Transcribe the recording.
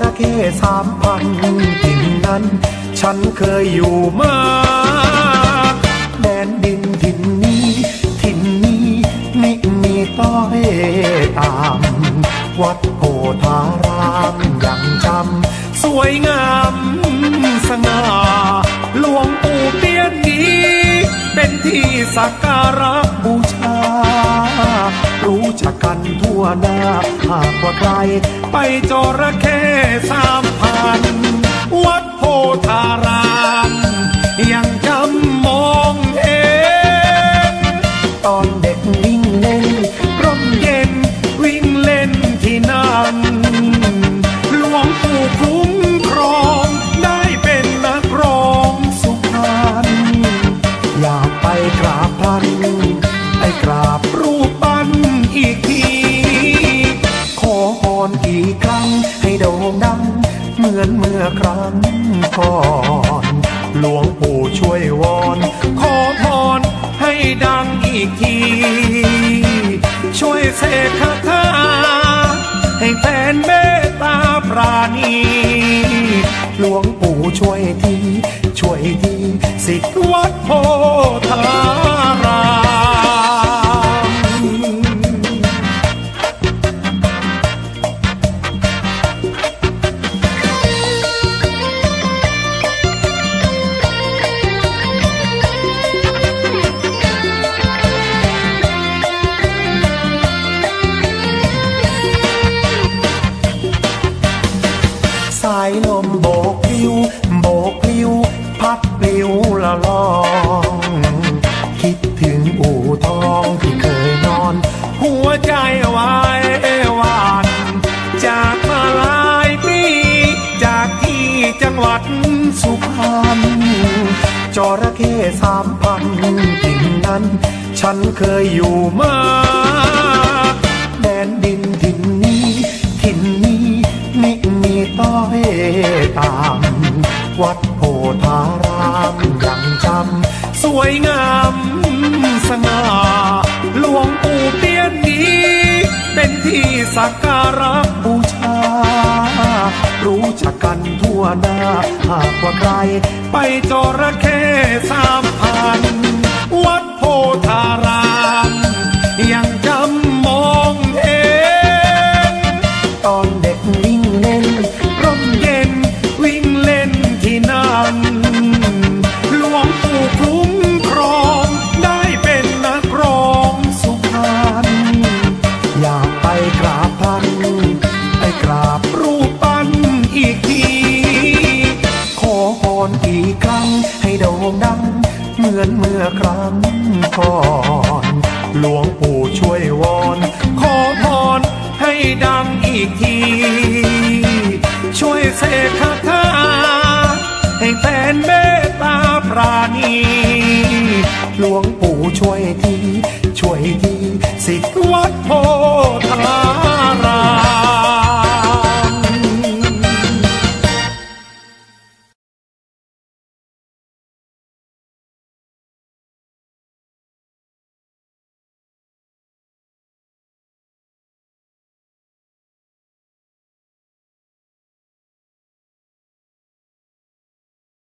ระเข้สามพันถิ่นนั้น ฉันเคยอยู่มาแดนดินถิ่นนี้ ถิ่นนี้นิมีต้อยตาม วัดโพธารามยังจำสวยงามสง่าหลวงปู่เตี้ยนนี้ เป็นที่สักการะบูชา กว่าใคร ไปจระเข้สามพัน วัดโพธาราม โด่งดัง เหมือนเมื่อครั้งก่อน หลวงปู่ช่วยวอน ขอพรให้ดังอีกที ช่วยเสกคาถาให้แฟนเมตตาปราณี ลอง คิดถึงอู่ทองที่เคยนอน หัวใจวายหวานจากมาหลายปีจากที่จังหวัดสุพรรณจระเข้สามพันถิ่นนั้น ฉันเคยอยู่มาแดนดินถิ่นนี้ถิ่นนี้นิมีต้อยตามวัด วยงามสง่าหลวงปู่เตี้ยนนี้ เป็นที่สักการะบูชา รู้จักกันทั่วหน้า หากว่าใคร ไปจระเข้สามพัน วัดโพธาราม ยังจำ โด่งดัง เหมือนเมื่อครั้งก่อน หลวงปู่ช่วยวอน ขอพรให้ดังอีกที ช่วยเสกคาถาให้แฟนเมตตาปราณีหลวงปู่ช่วยที ช่วยที สิทธิวัดโพ